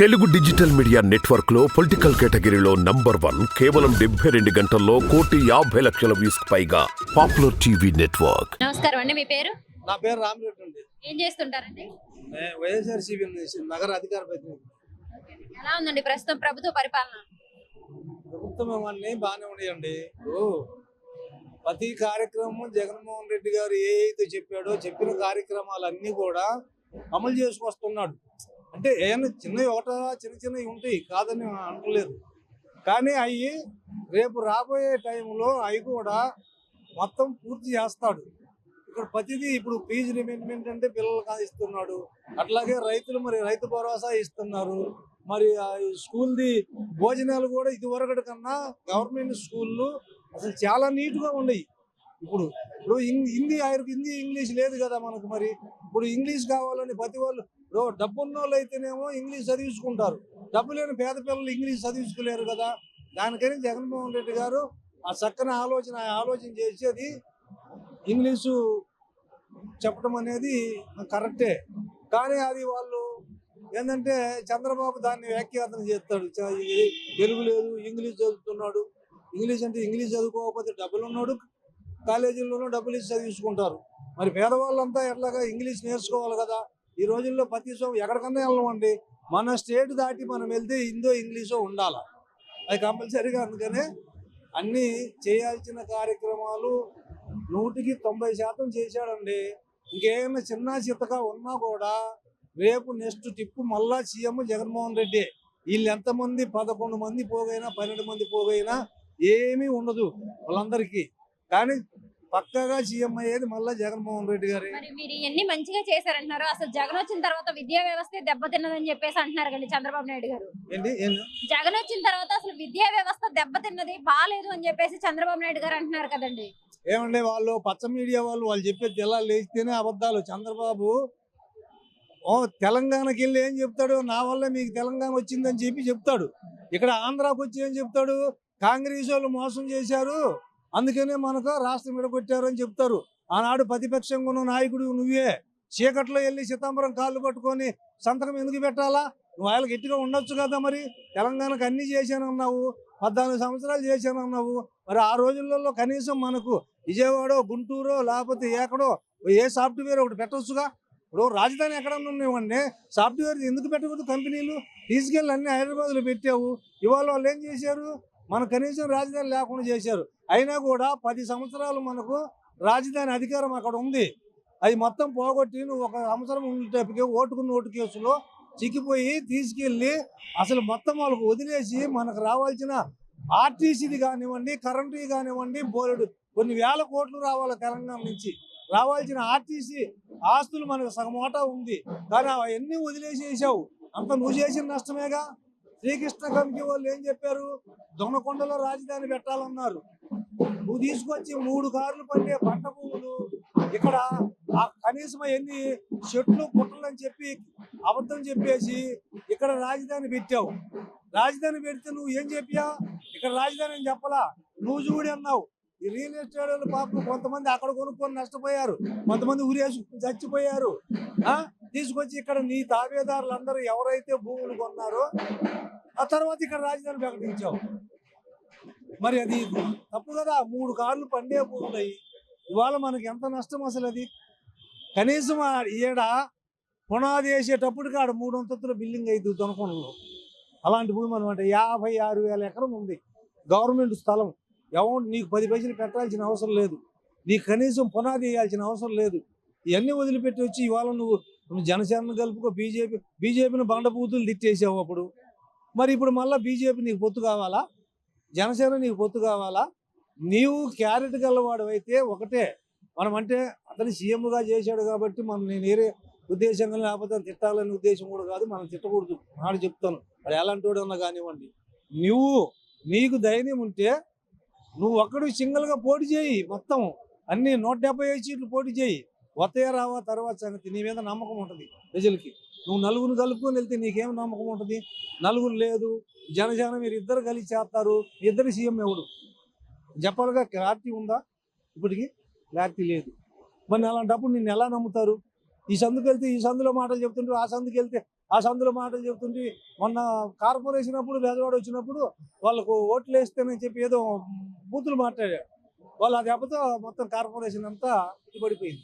Telugu digital media నెట్వర్క్లో political కేటగిరీలో number one కేవలం డెబ్బై రెండు గంటల్లో కోటి యాభై లక్షల వ్యూస్ పైగా పాపులర్ టీవీ నెట్వర్క్. నమస్కారం అండి మీ పేరు? నా పేరు రామరెడ్డి అండి. ఏం చేస్తుంటారండి? నేను వైఎస్ఆర్సీపీ నగర అధికార ప్రతినిధి. ఎలా ఉందండి ప్రస్తుతం ప్రభుత్వ పరిపాలన? ప్రభుత్వం అన్నీ బాగానే ఉన్నాయండి. ఇప్పుడు ప్రతి కార్యక్రమం జగన్మోహన్ రెడ్డి గారు ఏ అయితే చెప్పాడో చెప్పిన కార్యక్రమాలన్నీ కూడా అమలు చేసుకొస్తున్నాడు. అంటే ఏమైనా చిన్నవి ఒకట చిన్న చిన్నవి ఉంటాయి కాదని అనలేదు కానీ అవి రేపు రాబోయే టైంలో అవి కూడా మొత్తం పూర్తి చేస్తాడు. ఇక్కడ ప్రతిదీ ఇప్పుడు ఫీజు రిమెంట్మెంట్ అంటే పిల్లలకు ఇస్తున్నాడు. అట్లాగే రైతులు మరి రైతు భరోసా ఇస్తున్నారు. మరి ఆ స్కూల్ది భోజనాలు కూడా ఇదివరకటి కన్నా గవర్నమెంట్ స్కూళ్ళు అసలు చాలా నీట్గా ఉన్నాయి. ఇప్పుడు ఇప్పుడు హిందీ ఆయనకు హిందీ ఇంగ్లీష్ లేదు కదా మనకు మరి. ఇప్పుడు ఇంగ్లీష్ కావాలని ప్రతి వాళ్ళు ఇప్పుడు డబ్బున్న వాళ్ళు అయితేనేమో ఇంగ్లీష్ చదివించుకుంటారు. డబ్బు లేని పేద పిల్లలు ఇంగ్లీష్ చదివించుకోలేరు కదా. దానికని జగన్మోహన్ రెడ్డి గారు ఆ చక్కని ఆలోచన ఆ ఆలోచన చేసి అది ఇంగ్లీషు చెప్పడం అనేది కరెక్టే. కానీ అది వాళ్ళు ఏంటంటే చంద్రబాబు దాన్ని వ్యాఖ్యాతం చేస్తాడు. తెలుగు లేదు ఇంగ్లీష్ చదువుతున్నాడు. ఇంగ్లీష్ అంటే ఇంగ్లీష్ చదువుకోకపోతే డబ్బులు ఉన్నాడు కాలేజీల్లోనూ డబ్బులు ఇచ్చి చదివించుకుంటారు. మరి పేదవాళ్ళంతా ఎట్లాగా ఇంగ్లీష్ నేర్చుకోవాలి కదా? ఈ రోజుల్లో ప్రతి సో ఎక్కడికన్నా వెళ్ళమండి. మన స్టేట్ దాటి మనం వెళ్తే హిందో ఇంగ్లీషో ఉండాలి. అది కంపల్సరీగా అందుకనే అన్నీ చేయాల్సిన కార్యక్రమాలు నూటికి తొంభై శాతం చేశాడండి. ఇంకేమైనా చిన్న చిత్తగా ఉన్నా కూడా రేపు నెక్స్ట్ టిప్పు మళ్ళా సీఎం జగన్మోహన్ రెడ్డి. వీళ్ళు ఎంతమంది పదకొండు మంది పోగైనా పన్నెండు మంది పోగైనా ఏమీ ఉండదు వాళ్ళందరికీ. కానీ పక్కగా సీఎం అయ్యేది మళ్ళా జగన్మోహన్ రెడ్డి గారే. మరి మీరు ఇవన్నీ మంచిగా చేశారంటున్నారు. అసలు జగన్ వచ్చిన తర్వాత విద్యా వ్యవస్థ దెబ్బతిన్నదని చెప్పేసి అంటున్నారు కండి చంద్రబాబు నాయుడు గారు. ఏంటి? ఏంటి జగన్ వచ్చిన తర్వాత అసలు విద్యా వ్యవస్థ దెబ్బతిన్నది బాగాలేదు అని చెప్పేసి చంద్రబాబు నాయుడు గారు అంటున్నారు కదండి. ఏమంటే వాళ్ళు పచ్చ మీడియా వాళ్ళు వాళ్ళు చెప్పే తెల్లాలు లేస్తేనే అబద్ధాలు. చంద్రబాబు ఓ తెలంగాణకి వెళ్ళి ఏం చెప్తాడు? నా వల్ల మీకు తెలంగాణ వచ్చిందని చెప్పి చెప్తాడు. ఇక్కడ ఆంధ్రాకి వచ్చి ఏం చెప్తాడు? కాంగ్రెస్ వాళ్ళు మోసం చేశారు. అందుకనే మనకు రాష్ట్రం విడగొట్టారు అని చెప్తారు. ఆనాడు ప్రతిపక్షంగా ఉన్న నాయకుడు నువ్వే. చీకట్లో వెళ్ళి చిదంబరం కాళ్ళు పట్టుకొని సంతకం ఎందుకు పెట్టాలా? నువ్వు ఆయన గట్టిగా ఉండొచ్చు కదా మరి. తెలంగాణకు అన్ని చేశానన్నావు. పద్నాలుగు సంవత్సరాలు చేశానన్నావు. మరి ఆ రోజులలో కనీసం మనకు విజయవాడ గుంటూరు లేకపోతే ఎక్కడో ఏ సాఫ్ట్వేర్ ఒకటి పెట్టొచ్చుగా? ఇప్పుడు రాజధాని ఎక్కడన్నా ఉన్నాయండి సాఫ్ట్వేర్ ఎందుకు పెట్టకూడదు కంపెనీలు? తీసుకెళ్ళి అన్ని హైదరాబాద్లో పెట్టావు. ఇవాళ వాళ్ళు ఏం చేశారు? మన కనీసం రాజధాని లేకుండా చేశారు. అయినా కూడా పది సంవత్సరాలు మనకు రాజధాని అధికారం అక్కడ ఉంది. అది మొత్తం పోగొట్టి నువ్వు ఒక సంవత్సరం ఉండేటప్పటికి ఓటుకు నోటు కేసులో చిక్కిపోయి తీసుకెళ్ళి అసలు మొత్తం వాళ్ళకు వదిలేసి మనకు రావాల్సిన ఆర్టీసీది కానివ్వండి కరెంటు కానివ్వండి బోలెడు కొన్ని వేల కోట్లు రావాలి తెలంగాణ నుంచి. రావాల్సిన ఆర్టీసీ ఆస్తులు మనకు సగమోటా ఉంది. కానీ అవన్నీ వదిలేసేసావు. అంత నువ్వు చేసిన నష్టమేగా? శ్రీకృష్ణ కమిటీ వాళ్ళు ఏం చెప్పారు? దొనకొండలో రాజధాని పెట్టాలన్నారు. నువ్వు తీసుకొచ్చి మూడు కార్లు పండే పంట పువ్వులు ఇక్కడ ఆ కనీసం ఎన్ని చెట్లు పుట్టలు అని చెప్పి అబద్ధం చెప్పేసి ఇక్కడ రాజధాని పెట్టావు. రాజధాని పెడితే నువ్వు ఏం చెప్పా ఇక్కడ రాజధాని అని చెప్పలా? నువ్వు చూడి అన్నావు. ఈ రియల్ ఎస్టేట్ వాళ్ళు పాపం కొంతమంది అక్కడ కొనుక్కొని నష్టపోయారు. కొంతమంది ఊరేసుకుని చచ్చిపోయారు. ఆ? తీసుకొచ్చి ఇక్కడ నీ తాబేదారులు అందరూ ఎవరైతే భూములు కొన్నారో ఆ తర్వాత ఇక్కడ రాజధాని ప్రకటించావు. మరి అది తప్పు కదా? మూడు కార్లు పండే భూములయ్యి ఇవాళ మనకి ఎంత నష్టం అసలు అది? కనీసం ఈడ పునాది వేసేటప్పటికి ఆడ మూడు అంతస్తుల బిల్డింగ్ అవుతుంది తొనకొండలో అలాంటి భూమి అనమాట యాభై ఆరు వేల ఎకరం ఉంది. గవర్నమెంట్ స్థలం. ఎవరు నీకు పది పైసలు పెట్టాల్సిన అవసరం లేదు. నీకు కనీసం పునాది వేయాల్సిన అవసరం లేదు. ఇవన్నీ వదిలిపెట్టి వచ్చి ఇవాళ నువ్వు నువ్వు జనసేనను కలుపుకో బీజేపీ బీజేపీని బండబూతులు తిట్టేసావు అప్పుడు. మరి ఇప్పుడు మళ్ళీ బీజేపీ నీకు పొత్తు కావాలా? జనసేన నీకు పొత్తు కావాలా? నీవు క్యారెట్ గలవాడు అయితే ఒకటే. మనం అంటే అతను సీఎంగా చేశాడు కాబట్టి మనం నేను వేరే ఉద్దేశంగా లేకపోతే తిట్టాలనే ఉద్దేశం కూడా కాదు మనం తిట్టకూడదు. నాడు చెప్తాను. అది ఎలాంటి వాడన్నా కానివ్వండి. నువ్వు నీకు ధైర్యం ఉంటే నువ్వు ఒక్కడు సింగిల్గా పోటీ చేయి మొత్తం. అన్ని నూట డెబ్బై ఐదు సీట్లు పోటీ చేయి. వతయ రావా తర్వాత సంగతి నీ మీద నమ్మకం ఉంటుంది ప్రజలకి. నువ్వు నలుగురు కలుపుకొని వెళ్తే నీకేం నమ్మకం ఉంటుంది? నలుగురు లేదు జనజన మీరు ఇద్దరు కలిసి చేస్తారు ఇద్దరు సీఎం ఎవడు? చెప్పాలిగా క్లారిటీ ఉందా? ఇప్పటికి క్లారిటీ లేదు. మరి అలాంటప్పుడు నిన్ను ఎలా నమ్ముతారు? ఈ సందుకు వెళ్తే ఈ సందులో మాటలు చెప్తుంటే ఆ సందుకు వెళ్తే ఆ సందులో మాటలు చెప్తుంటే మొన్న కార్పొరేషన్ అప్పుడు పేదవాడు వచ్చినప్పుడు వాళ్ళకు ఓట్లు వేస్తేనని చెప్పి ఏదో బూతులు మాట్లాడాడు వాళ్ళు ఆ దెబ్బతో మొత్తం కార్పొరేషన్ అంతా పడిపోయింది.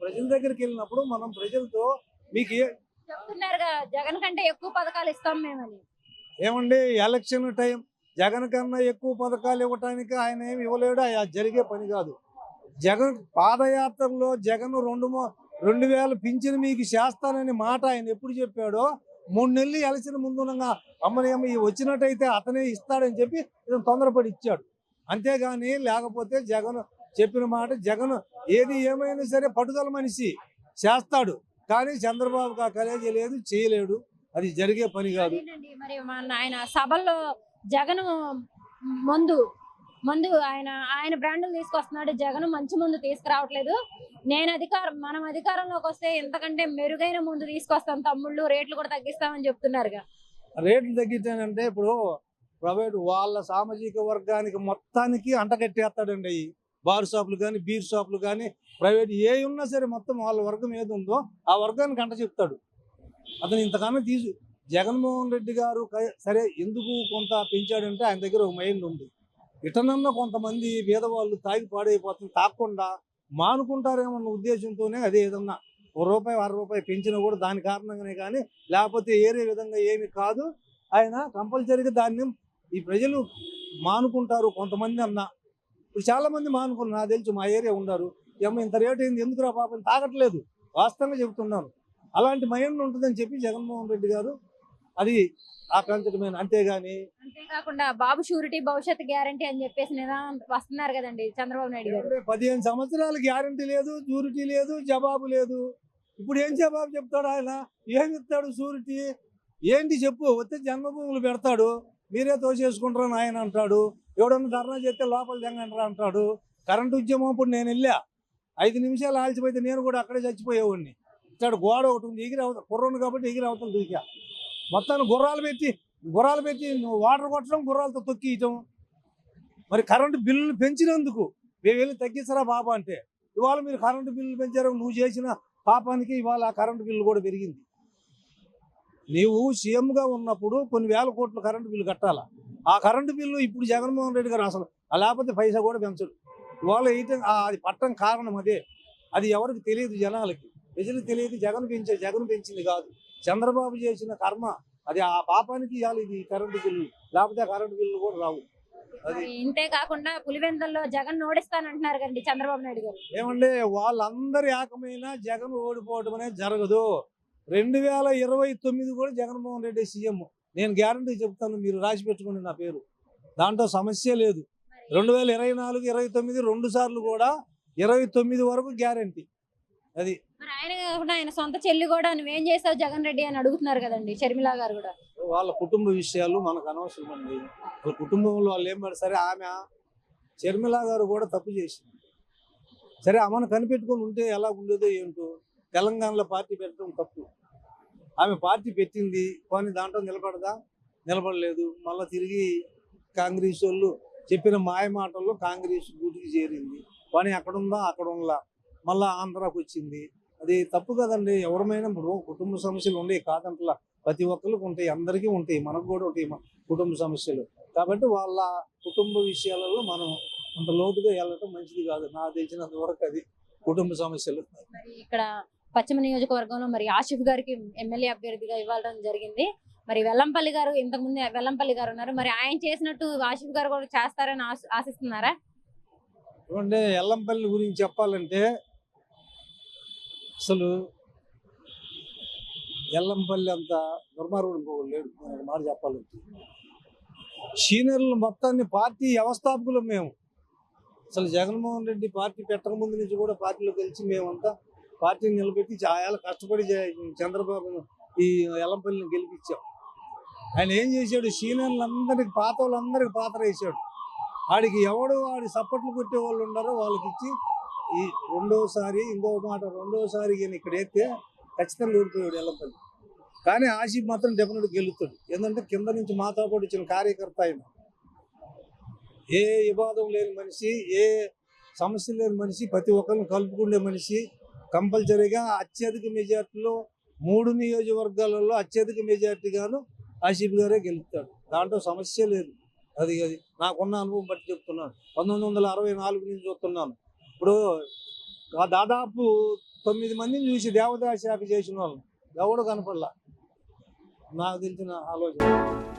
ప్రజల దగ్గరికి వెళ్ళినప్పుడు మనం ప్రజలతో మీకు ఏ చెప్తున్నారుగా జగన్ కంటే ఎక్కువ పథకాలు ఇస్తాం మేమని. ఏమండి ఎలక్షన్ టైం జగన్ కన్నా ఎక్కువ పథకాలు ఇవ్వటానికి ఆయన ఏమి ఇవ్వలేడు అది జరిగే పని కాదు. జగన్ పాదయాత్రలో జగన్ రెండు రెండు వేలు పింఛను మీకు చేస్తానని మాట ఆయన ఎప్పుడు చెప్పాడో మూడు నెలలు ఎలక్షన్ ముందునగా అమ్మని అమ్మ ఈ వచ్చినట్టయితే అతనే ఇస్తాడని చెప్పి ఇతను తొందరపడి ఇచ్చాడు. అంతేగాని లేకపోతే జగన్ చెప్పిన మాట జగన్ ఏది ఏమైనా సరే పట్టుదల మనిషి చేస్తాడు. కానీ చంద్రబాబుకి ఆ కలేజీ లేదు చేయలేడు. అది జరిగే పని కాదు. మరి ఆయన సభల్లో జగన్ మందు మందు ఆయన ఆయన బ్రాండ్లు తీసుకొస్తున్నాడు. జగన్ మంచి ముందు తీసుకురావట్లేదు. నేను అధికారం మనం అధికారంలోకి వస్తే ఎంతకంటే మెరుగైన ముందు తీసుకొస్తాం తమ్ముళ్ళు. రేట్లు కూడా తగ్గిస్తామని చెప్తున్నారుగా. రేట్లు తగ్గితేనంటే ఇప్పుడు ప్రైవేట్ వాళ్ళ సామాజిక వర్గానికి మొత్తానికి అంటగట్టేస్తాడండి బార్ షాపులు కానీ బీర్ షాపులు కానీ ప్రైవేట్ ఏ ఉన్నా సరే మొత్తం వాళ్ళ వర్గం ఏది ఉందో ఆ వర్గానికి అంట చెప్తాడు. అతను ఇంతకన్నా తీసు జగన్మోహన్ రెడ్డి గారు సరే ఎందుకు కొంత పెంచాడంటే ఆయన దగ్గర ఒక మైండ్ ఉంది. ఇటనన్నా కొంతమంది పేదవాళ్ళు తాగి పాడైపోతుంది తాకుండా మానుకుంటారేమన్న ఉద్దేశంతోనే అదే ఏదన్నా ఒక రూపాయి అర రూపాయి పెంచినా కూడా దాని కారణంగానే కానీ లేకపోతే ఏరే విధంగా ఏమి కాదు. ఆయన కంపల్సరీగా దాన్ని ఈ ప్రజలు మానుకుంటారు కొంతమంది అన్న. ఇప్పుడు చాలా మంది మానుకున్నారు నాకు తెలుసు మా ఏరియా ఉన్నారు ఏమో ఇంత రేట్ అయింది ఎందుకురా పాపం? తాగట్లేదు వాస్తవంగా చెబుతున్నాను. అలాంటి మైండ్ ఉంటుందని చెప్పి జగన్మోహన్ రెడ్డి గారు అది ఆకాంక్షమైన అంతేగాని అంతేకాకుండా బాబు షూరిటీ భవిష్యత్ గ్యారంటీ అని చెప్పేసి వస్తున్నారు కదండి చంద్రబాబు నాయుడు గారు. పదిహేను సంవత్సరాలు గ్యారంటీ లేదు షూరిటీ లేదు జవాబు లేదు. ఇప్పుడు ఏం జవాబు చెప్తాడు ఆయన? ఏమి ఇస్తాడు షూరిటీ? ఏంటి చెప్పు? వస్తే జన్మభూములు పెడతాడు. మీరే తోచేసుకుంటారా ఆయన అంటాడు. ఎవడన్నా ధర్నా చేస్తే లోపల తెంగంటారా అంటాడు. కరెంటు ఉద్యమం అప్పుడు నేను వెళ్ళా. ఐదు నిమిషాలు ఆల్చిపోతే నేను కూడా అక్కడే చచ్చిపోయేవాడిని. ఇక్కడ గోడ ఒకటి ఉంది ఎగిరి అవతల కుర్రను కాబట్టి ఎగిరి అవతల దూకా. మొత్తాన్ని గుర్రాలు పెట్టి గుర్రాలు పెట్టి వాటర్ కొట్టడం గుర్రాలతో తొక్కియటం మరి కరెంటు బిల్లులు పెంచినందుకు మేము వెళ్ళి తగ్గించరా బాబా అంటే ఇవాళ మీరు కరెంటు బిల్లులు పెంచారు నువ్వు చేసిన పాపానికి ఇవాళ ఆ కరెంటు బిల్లు కూడా పెరిగింది. నీవు సీఎంగా ఉన్నప్పుడు కొన్ని వేల కోట్ల కరెంటు బిల్లు కట్టాలా? ఆ కరెంటు బిల్లు ఇప్పుడు జగన్మోహన్ రెడ్డి గారు అసలు లేకపోతే పైసా కూడా పెంచడు ఇవాళ వేయటం ఆ అది పట్టం కారణం అదే. అది ఎవరికి తెలియదు జనాలకి. ప్రజలకు తెలియదు జగన్ పెంచే జగన్ పెంచింది కాదు. చంద్రబాబు చేసిన కర్మ అది ఆ పాపానికి ఇవ్వాలి ఇది కరెంటు బిల్లు. లేకపోతే కరెంటు బిల్లు కూడా రావు. ఇంతే కాకుండా పులివెందుల్లో జగన్ ఓడిస్తానంటున్నారు కదండి చంద్రబాబు నాయుడు గారు. ఏమంటే వాళ్ళందరి ఏకమైన జగన్ ఓడిపోవడం అనేది జరగదు. రెండు వేల ఇరవై తొమ్మిది కూడా జగన్మోహన్ రెడ్డి సీఎం. నేను గ్యారంటీ చెప్తాను మీరు రాసి పెట్టుకోండి నా పేరు. దాంట్లో సమస్య లేదు. రెండు వేల ఇరవై నాలుగు ఇరవై తొమ్మిది రెండు సార్లు కూడా ఇరవై తొమ్మిది వరకు గ్యారంటీ. అది ఆయన కాకుండా ఆయన సొంత చెల్లి కూడా నువ్వేం చేసావు జగన్ రెడ్డి అని అడుగుతున్నారు కదండి షర్మిల గారు కూడా. వాళ్ళ కుటుంబ విషయాలు మనకు అనవసరం అండి. వాళ్ళ కుటుంబంలో వాళ్ళు ఏం పడి సరే ఆమె షర్మిల గారు కూడా తప్పు చేసింది. సరే ఆమెను కనిపెట్టుకొని ఉంటే ఎలా ఉండేదో ఏంటో తెలంగాణలో పార్టీ పెట్టడం తప్పు. ఆమె పార్టీ పెట్టింది కానీ దాంట్లో నిలబడదా? నిలబడలేదు. మళ్ళీ తిరిగి కాంగ్రెస్ వాళ్ళు చెప్పిన మాయ మాటల్లో కాంగ్రెస్ గూటికి చేరింది. కానీ అక్కడ ఉందా అక్కడ ఉందా మళ్ళా ఆంధ్రాకి వచ్చింది. అది తప్పు కదండి. ఎవరమైనా ఇప్పుడు కుటుంబ సమస్యలు ఉండేవి కాదంటలా. ప్రతి ఒక్కరికి ఉంటాయి. అందరికీ ఉంటాయి. మనకు కూడా ఉంటాయి కుటుంబ సమస్యలు. కాబట్టి వాళ్ళ కుటుంబ విషయాలలో మనం అంత లోతుగా వెళ్ళటం మంచిది కాదు. నాకు తెలిసినంత వరకు అది కుటుంబ సమస్యలు. ఇక్కడ పశ్చిమ నియోజకవర్గంలో మరి ఆసిఫ్ గారికి ఎమ్మెల్యే అభ్యర్థిగా ఇవ్వడం జరిగింది. మరి వెల్లంపల్లి గారు ఇంతకుముందు వెల్లంపల్లి గారు ఉన్నారు. మరి ఆయన చేసినట్టు ఆసిఫ్ గారు కూడా చేస్తారని ఆశ- ఆశిస్తున్నారా? చూడండి ఎల్లంపల్లి గురించి చెప్పాలంటే అసలు ఎల్లంపల్లి అంత దుర్మార్గుడు ఇంకొకడు లేడు. మాట చెప్పాలంటే సీనియర్లు మొత్తాన్ని పార్టీ వ్యవస్థాపకులు మేము. అసలు జగన్మోహన్ రెడ్డి పార్టీ పెట్టక ముందు నుంచి కూడా పార్టీలో కలిసి మేమంతా పార్టీని నిలబెట్టి చాలా కష్టపడి చంద్రబాబు ఈ ఎల్లంపల్లిని గెలిపించాం. ఆయన ఏం చేశాడు? సీనియర్లందరికి పాత వాళ్ళందరికి పాత్ర వేసాడు ఆడికి ఎవడు వాడి సపోర్ట్లు కొట్టే వాళ్ళు ఉన్నారో వాళ్ళకి ఇచ్చి ఈ రెండోసారి ఇంకో మాట రెండోసారి ఈయన ఇక్కడ ఎత్తే ఖచ్చితంగా ఓడిపోయాడు ఎల్లంపల్లి. కానీ ఆసిఫ్ మాత్రం డెఫినెట్ గెలుస్తాడు. ఎందుకంటే కింద నుంచి మాతో పాటు వచ్చిన కార్యకర్త ఆయన. ఏ వివాదం లేని మనిషి ఏ సమస్య లేని మనిషి ప్రతి ఒక్కరిని కలుపుకునే మనిషి కంపల్సరీగా అత్యధిక మెజార్టీలో మూడు నియోజకవర్గాలలో అత్యధిక మెజార్టీ గాను ఆసిఫ్ గారే గెలుస్తాడు దాంట్లో సమస్య లేదు. అది అది నాకున్న అనుభవం బట్టి చెప్తున్నాను. పంతొమ్మిది వందల అరవై నాలుగు నుంచి చూస్తున్నాను. ఇప్పుడు దాదాపు తొమ్మిది మందిని చూసి దేవతా శాఖ చేసిన వాళ్ళు. ఎవడు కనపడలా? నాకు తెలిసిన ఆలోచన.